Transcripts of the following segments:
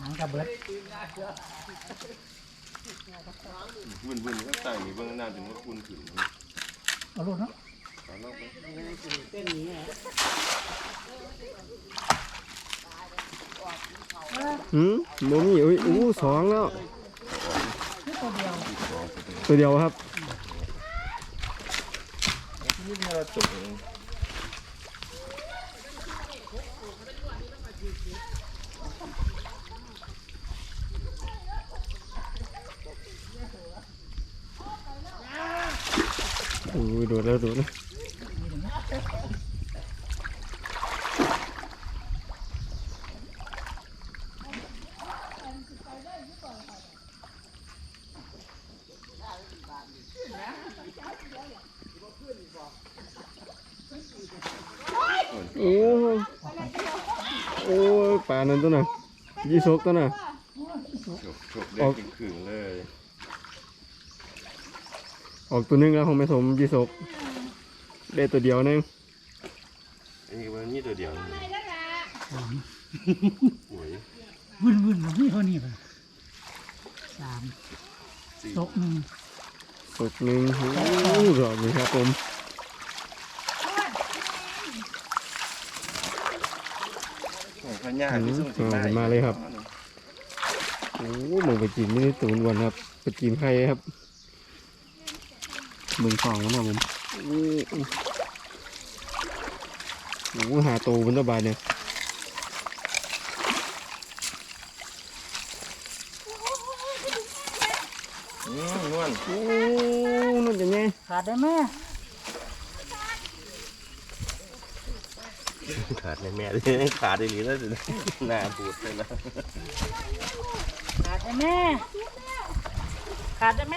หางกระเบิดวุ่นวุ่นข้างใต้นี่เบื้องหน้าถึงว่าคุณถึงเอาลูกเนาะตอนแรกไปหืมโมมี่อุ้ยอู้สองแล้วนี่ตัวเดียวตัวเดียวครับนี่เวลาจบเอง อู้ยโดดแล้วโดดแล้วโอ้โอ้ยป่านั่นตัวน่ะยี่สกตัวน่ะจบจบเด็กขึงเลย ออกตัวหนึงแล้วของแม่สมยี่สกได้ตัวเดียวหนึงอันนี้มันมีตัวเดียวหวยวุ่นวุ่นแบบนี้เท่านี้ไปสามสี่ตกหนึ่งสกหนึ่งโอ้ดอกนี้ครับผมพญาที่ส่งถึงได้โอ้หมึงไปจีนไม่ได้ตูนวันครับไปจีนใครครับ มึงสองแล้วนะผมโอ้โหหาโตบนตะบายเนี่ยอืมนวลโอ้นั่นจะไงขาดได้ไหมขาดในแม่เลยขาดในนี้แล้วสิหน้าปูดเลยนะขาดได้ไหมขาดได้ไหม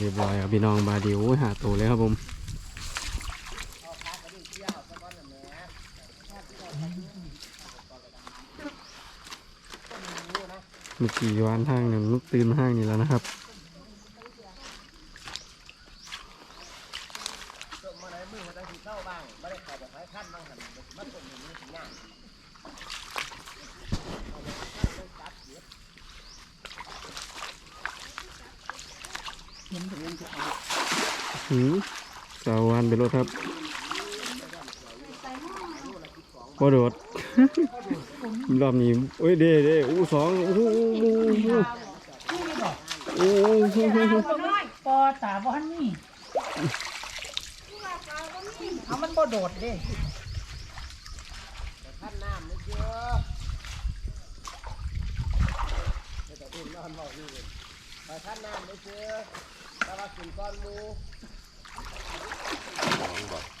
เรียบร้อยครับพี่น้องบาดียวหาโตเลยครับผมเมื่อกี้วานทางหนึ่งลูกตื่นห้างนี่แล้วนะครับ เห็นตัวเองจะเอาหืมสาววันไปรถครับพอโดด รอบนี้โอ้ยเด้เด้อู้สองโอ้โหโอ้โหโอ้โหโอ้โหปอตาบ่ฮันนี่เอามันบ่โดดเด้หืม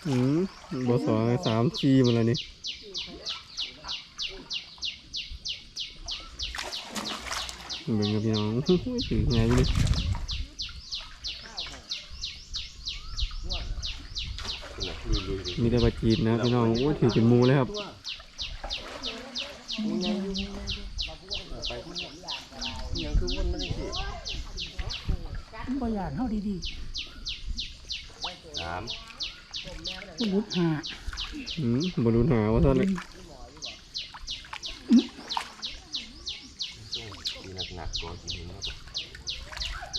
อืมบอสองสามสี่มันแล้วนี่เบิ่งกับพี่น้องถึงไงนี่ลุยลุยมีแต่ปลาจีนนะพี่น้องโอ้ถือเป็นมูเลยครับยังคือวน ม่ได้สิมันบ่ยานเฮาดีสามๆผู้ลุดหาหืมบรรลุหาว่าท่านเลยมีหนักหนักๆตัวจริงๆครับ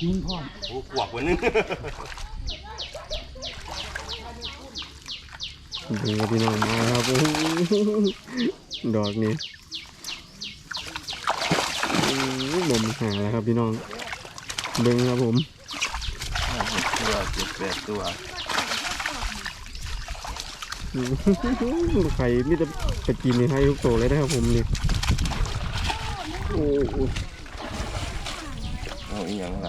ยิงพร้อมโอ้กวกวันนึงเบิ่งกับพี่น้องมาแล้วครับโอ้โหดอกนี้โอ้ยบ่มหาแล้วครับพี่น้องเบิ่งครับผม ตัวเจ็ดแปดตัวไข่มีแต่ปลาจีนนี่ให้ทุกโตเลยนะครับผมนี่โอ้โหเอาอีกอย่างไร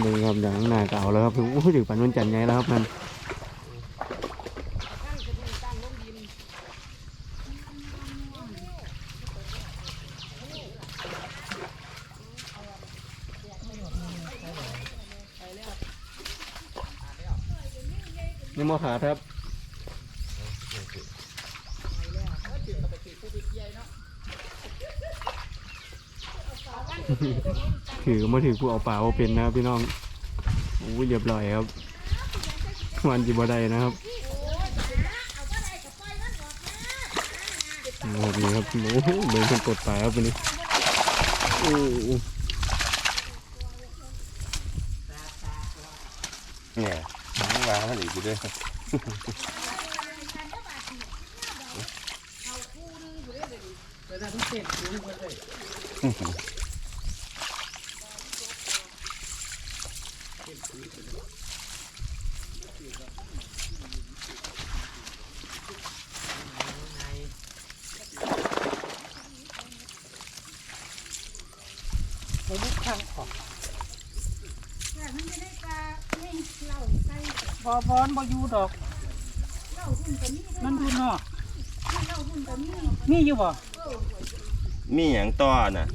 เบิ่งครับอย่างหน้าเก่าแล้วครับโอ้ยถึงปันวันจันทร์ไงแล้วครับมัน ยังบ่ขาดครับถือ มาถือกูเอาป่าเอาเป็นนะครับพี่น้องโอ้ยเรียบร้อยครับวันจีบได้นะครับโอ้โหนี่ครับโอ้โหเดินคนกดป่าครับวันนี้โอ้โหเนี่ยมันวางมันอีกอยู่ด้วยไปบุกข้างออก แต่มันไม่ได้ปลาไม่เหล้าใส่ บอบอนบอยู่ดอกเหล้าหุ่นกับนี่มันอยู่นอกเหล้าหุ่นกับนี่มีอยู่บ่มีอย่างต่อน่ะ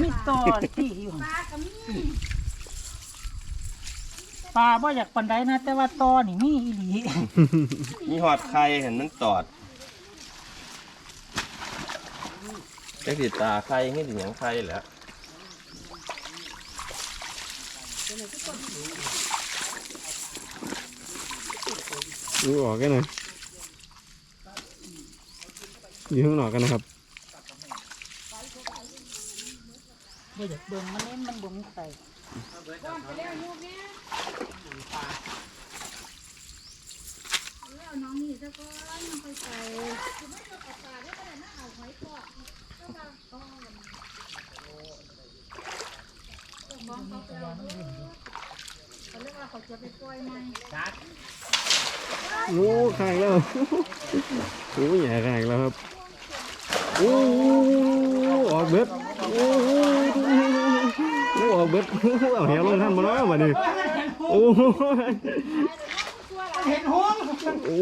มีตอที่อยู่ปลากับนี่ปลาบ่อยากปันไดนะ แต่ว่าตอนี่มีอีหลีมีหอดไข่เห็นมันตอดแค่ติดตาไข่ให้ถึงอย่างไข่แหล้ว ดูออกกันหน่อยอยู่ข้างนอกกันนะครับบ่อยากเบิ่งมันเล่นมันบ่มีใส่ก่อนไปแล้วลูกเนี่ยแล้วน้องนี่ซะก่อนมันไปใส่คือไม่ต้องเอาปลาแล้วก็ได้มาเอาหอยปอกก็มาก้อนของเขาไปเอาเขาเรียกว่าเขาจะไปปล่อยไหม โอ้ข้างแล้วโอ้ยใหญ่ข้างแล้วครับโอ้ออกเบ็ดโอ้โหโอ้ออกเบ็ดเอาแหลงท่านมาแล้วมาดิโอ้เห็นห้องโอ้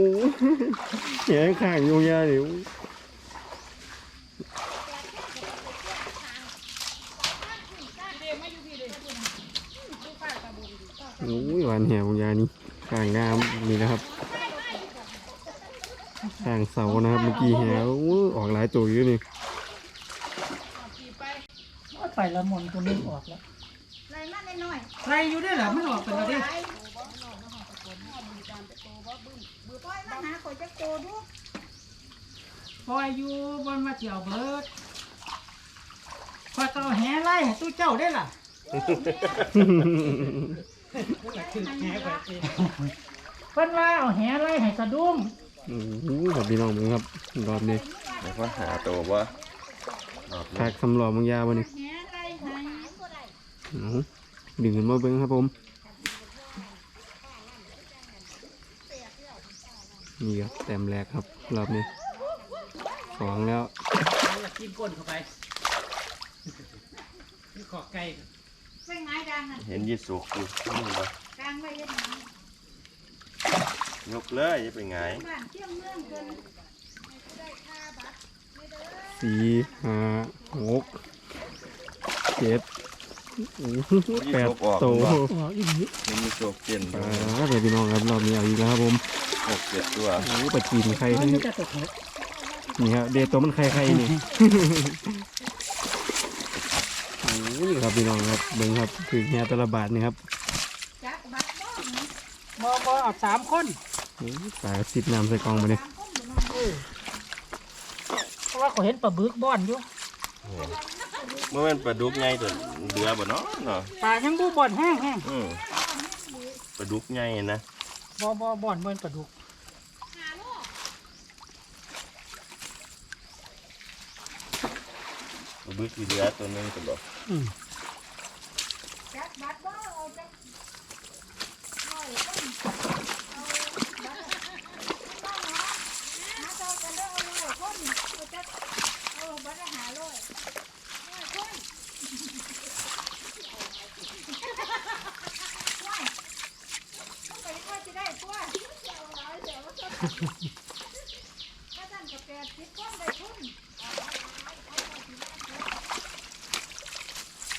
แหงข้างอยู่ยาเดิโอ้ยวานแหวงยานี่ข้างงามนี่นะครับ ข้างเสานะครับเมื่อกี้แหวโอ้ยออกหลายตัวอยู่นี่ไปละมนตัวนึงออกแล้วไรมาได้หน่อยใครอยู่ได้หรอมันออกไปแล้วดิปล่อยมาหาขอยจะโตดูปล่อยอยู่บนมาเที่ยวเบิดคอยเอาแหไล่ให้ตู้เจ้าได้ล่ะเพิ่นว่าเอาแหไล่ให้สะดุ้ง โอ้โหครับพี่น้องมึงครับรอบนี้แล้วก็หาตัวว่าออกคักสำรองมึงยาววันนี้แหอะไรหายเอาดึงขึ้นมาเบิ้งครับผม นี่ครับแต้มแรกครับรอบนี้สองแล้วอยากกินก้นเข้าไปนี่ขอไก่ไม่ไงดังอะเห็นยีสุกอยู่นี่บ่กลางไว้ยังไง ยกเลยจะไปไงายบ้านเที่ยงเมืองเกินสี่ห้าหกเจ็ดโอ้โหยีแปดสุกออกโตบ่อ๋ออีหลีเห็นยีสุกเปลี่ยนอ่าเดี๋ยวพี่น้องครับรอบนี้เอาอีกแล้วครับผมหกเจ็ดตัวโอ้โหปลาจีนไข่มันนี่จะตกเหวนี่ครับเดยวตัวมันไข่ไข่นี่โอ้ยครับพี่น้องครับเบิ้งครับถึงแง่ตละบาทนี่ครับจักบักบ้องบอบอเอาสามคน โอ้ยปลาสิบน้ำใส่กล่องมาเนี่ยเพราะว่าเขาเห็นปลาบึกบ้อนอยู่เมื่อวันปลาดุกใหญ่ตัวเดือบ่เนาะเนาะปลายังบูบ่อนแห้งแห้งอืมปลาดุกใหญ่นะบอบอบ่อนบ่อนปลาดุกปลาดุกที่เดือตัวหนึงตัวบ่อืม จักเอาบักหาเลยคนไปก็จะได้ตัวถ้าท่านกับแปดสิบคนได้ทุน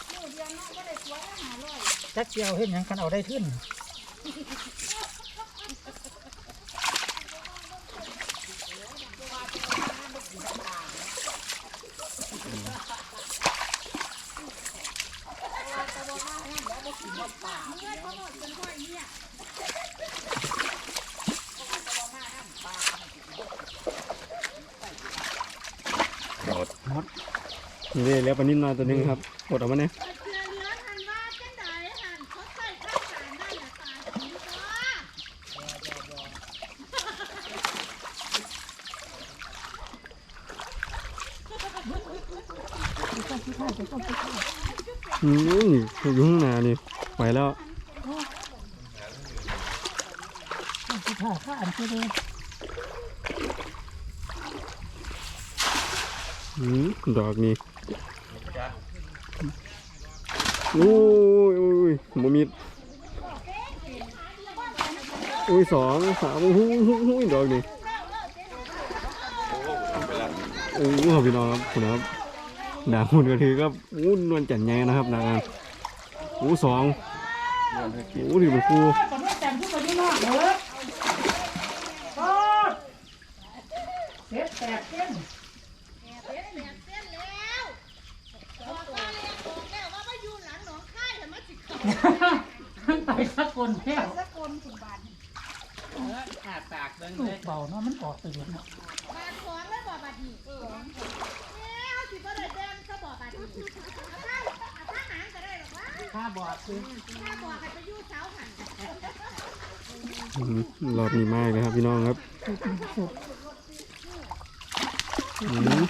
หนูเดียวน้องก็ได้ตัวละห้าร้อยจักเจียวเห็นยังกันเอาได้ขึ้น นี่แล้วปลานิ่มน้อยตัวนึงครับกดออกมาเนี่ยเสือเหลืองหันว่าจังไดหันเขาใส่ข้าวสารได้อย่าตายผีตัวอืมนี่อยู่ข้างหน้านี่ไปแล้วสิท่าข้าอันเด้ออืมดอกนี่โอ้ยโอ้ยโมมิดโอ้ยสองสามโอ้โหโอ้ยดอกนี่โอ้โหครับพี่น้องครับคุณครับดาบหุ่นก็คือก็วุ้นวลจันแยนะครับนางโอ้สองนอนให้กินโอ้ถือเป็นครู ตอนนี้แต่งขึ้นมาอยู่นอกเบิดโอ๊ยเจ็ดแปดเส้น แอบเส้นแอบเส้นแล้วบอกว่าแล้วบอกแล้วว่ามาอยู่หลังหนองค่ายแต่มาสิเขา มันไปสักคนแล้ว สะกลถึงบาน ลูกเบาเนาะมันออกตื่นเนาะ บานสองแล้วบอกบาดนีเออเนี่ยเอาสิบ่ได้แดงเขาบอกบาดนีเอาท่าเอาท่าหางก็ได้หรอกวะ ถ้าบอกคือ ถ้าบอกให้ไปอยู่เสาหัน อืม รอบนี้มากเลยครับพี่น้องครับอืม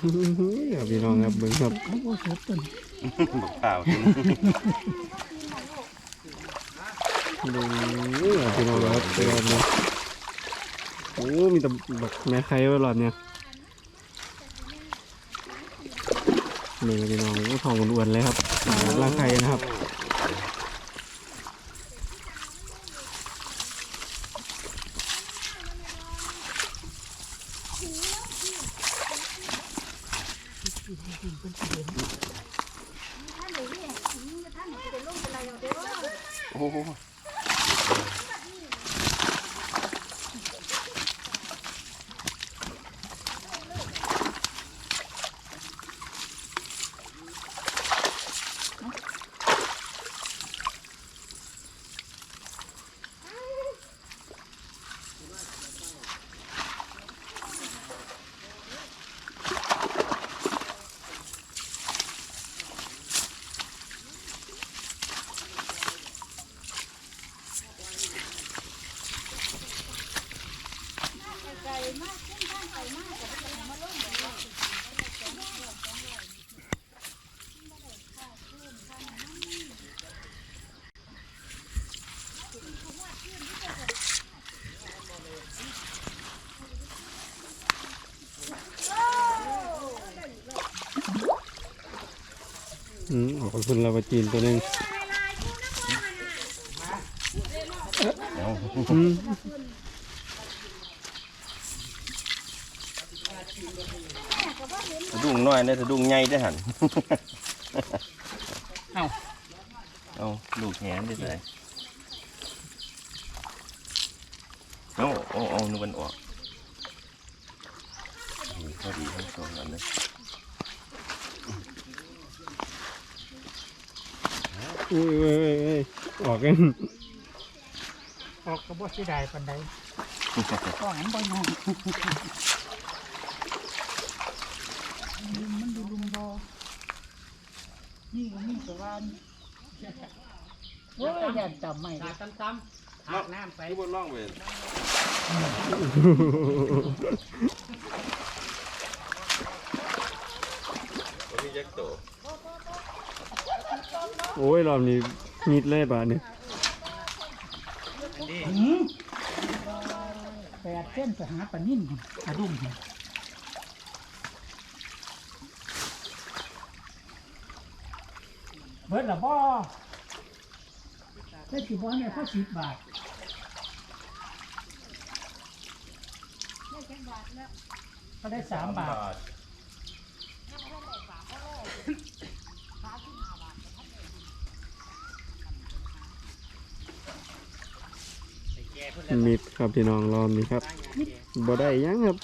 สุดหนึ่งครับพี่น้องครับเบิ้งครับโอ้โหสุดจนบอกข่าวกินเบิ้งครับพี่น้องครับรอบนี้โอ้มีแต่แบบแม่ไข่ไว้รอบเนี้ย นี่พี่น้องโอ้ทองอ้วนเลยครับร่างไข่นะครับโอ้ อืมขอบคุณเราไปจีนตัวหนึงเอาอืมสะดุ้งน้อยเนี่ยสะดุ้งใหญ่ได้อหัน เอ้า เอาลูกแหนได้เลยเอาเอาเอานึกมันออกโอ้ยพอดีทั้งสองอันเลย อุ้ยเว้ยเว้ยเว้ยออกกันออกกระบอกสิได้ปันใดก็หันบ่ยองมันดูลุมบอนี่ก็มีสวรรค์โอ้ยยันจำไม่ได้น้ำไปที่บนร่องเวรพี่แจ็คโต โอ้ยรอบนี้มิดเลยบาดเนี่ยหืมแปดเส้นไปหาปลานิ่มกระดุมเบิดละบ่ได้สิบ่เนี่ยเขาสิบบาทเขาได้สามบาท มิดครับพี่น้องรอมนี่ครับบ่ได้ยังครับ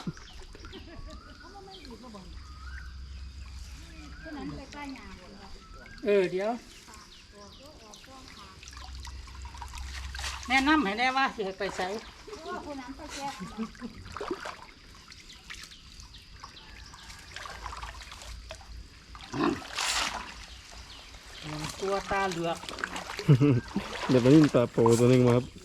เออเดี๋ยวแนะนำให้ได้ว่าสิไปใส่ตัวตาเหลือก เดี๋ยวไปยินตาโปตัวนึงมาครับ